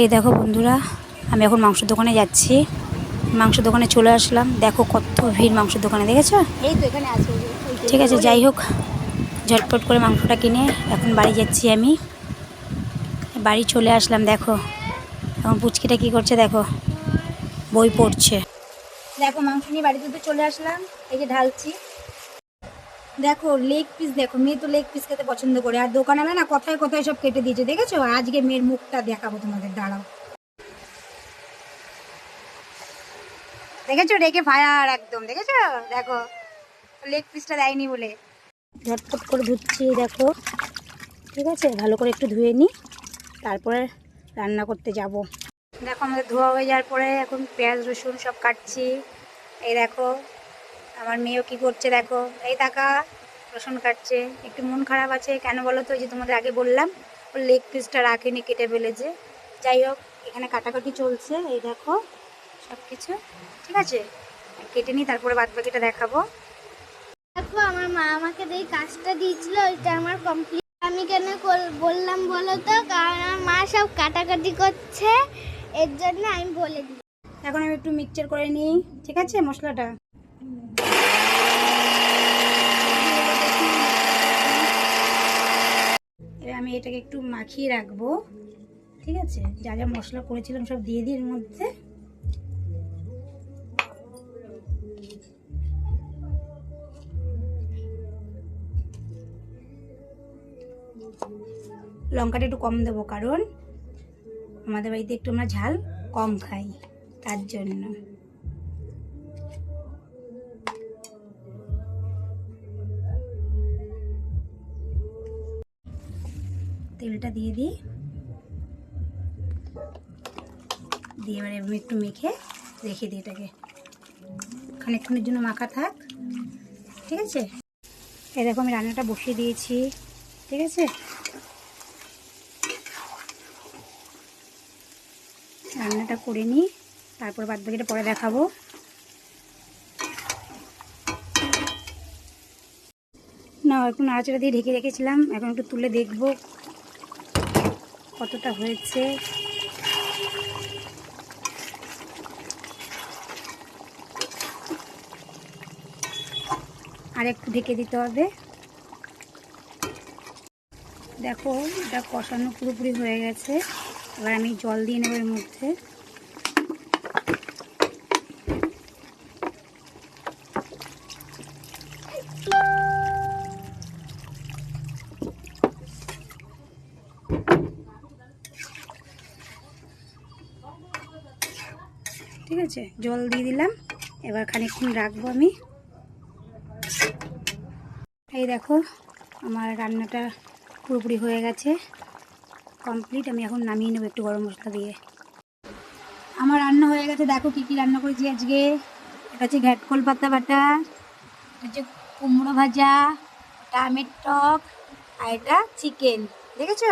এই দেখো বন্ধুরা আমি এখন মাংস দোকানে যাচ্ছি। মাংস দোকানে চলে আসলাম। দেখো কত ভিড় মাংস দোকানে দেখেছ? এই তো এখানে আছে। ঠিক আছে যাই হোক ঝটপট করে মাংসটা কিনে এখন বাড়ি যাচ্ছি আমি। বাড়ি চলে আসলাম দেখো। এখন পুচকিটা কি করছে দেখো। বই পড়ছে। দেখো মাংস নিয়ে বাড়িতে তো চলে আসলাম। এই যে ঢালছি। দেখো লেগ পিস দেখো মেয়ে তো লেগ পিস খেতে পছন্দ করে। আর দোকানে না কথায় কথায় সব কেটে দিয়েছে, দেখেছ? আজকে মেয়ের মুখটা দেখাবো তোমাদের, দাঁড়াও। দেখেছ? রেখে ফায়ার একদম, দেখেছ? দেখো লেগ পিসটা দেয়নি বলে। ঝটপট করে ধুচ্ছি, দেখো। ঠিক আছে? ভালো করে একটু ধুয়ে নিই তারপরে রান্না করতে যাব। দেখো, আমাদের ধোয়া হয়ে যাওয়ার পরে এখন পেঁয়াজ রসুন সব কাটছি। এই দেখো আমার মেয়েও কি করছে দেখো? এই টাকা রসুন কাটছে। একটু মন খারাপ আছে কেন বলো তো? যে তোমাদের আগে বললাম ওর লেগ পিসটা রাখেনি কেটে ফেলেছে। যাই হোক এখানে কাটাকাটি চলছে এই দেখো সব কিছু ঠিক আছে? কেটে নিই তারপরে বাদ বাকিটা দেখাবো। দেখো আমার মা আমাকে এই কাজটা দিয়েছিল ওইটা আমার কমপ্লিট আমি কেন বললাম বলো তো? কারণ আমার মা সব কাটাকাটি করছে এর জন্য আমি বলে দিই এখন আমি একটু মিক্সচার করে নিই। ঠিক আছে মশলাটা? এবার আমি এটাকে একটু মাখিয়ে রাখব। ঠিক আছে? যা যা মশলা করেছিলাম সব দিয়ে দিই এর মধ্যে। লঙ্কাটা একটু কম দেবো, কারণ আমাদের বাড়িতে একটু আমরা ঝাল কম খাই, তার জন্য। তেলটা দিয়ে দিই। দিয়ে আমি একটু মেখে রেখে দিই এটাকে। খানিকক্ষণের জন্য মাখা থাক। ঠিক আছে? দেখো আমি রান্নাটা বসিয়ে দিয়েছি। ঠিক আছে? রান্নাটা করে নিই। তারপর বাদ বাকিটা পরে দেখাবো। না একটু নাড়াচাড়া দিয়ে ঢেকে রেখেছিলাম। এখন একটু তুলে দেখব। কতটা হয়েছে? আর একটু ঢেকে দিতে হবে। দেখো, এটা কষানো পুরোপুরি হয়ে গেছে। এবার আমি জল দিয়ে নেব এর মধ্যে। ঠিক আছে? জল দিয়ে দিলাম। এবার খানিকক্ষণ রাখব আমি। এই দেখো, আমার রান্নাটা পুরোপুরি হয়ে গেছে। কমপ্লিট, আমি এখন নামিয়ে নেব একটু গরম মশলা দিয়ে। আমার রান্না হয়ে গেছে, দেখো কী কী রান্না করেছি আজকে। এটা হচ্ছে ঘ্যাটকল পাতা বাটা হচ্ছে কুমড়ো ভাজা আমের টক, আর এটা চিকেন। দেখেছ?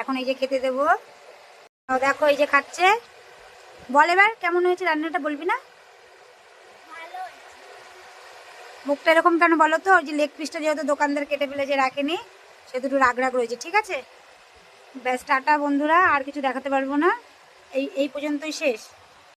এখন এই যে খেতে দেবো। দেখো, এই যে খাচ্ছে। বল এবার কেমন হয়েছে রান্নাটা বলবি না? মুখটা এরকম কেন বলো তো ওই যে লেগ পিসটা যেহেতু দোকানদার কেটে ফেলেছে রাখেনি সে দুটো রাগ রাগ রয়েছে ঠিক আছে? ব্যাস টাটা বন্ধুরা আর কিছু দেখাতে পারব না। এই এই পর্যন্তই শেষ।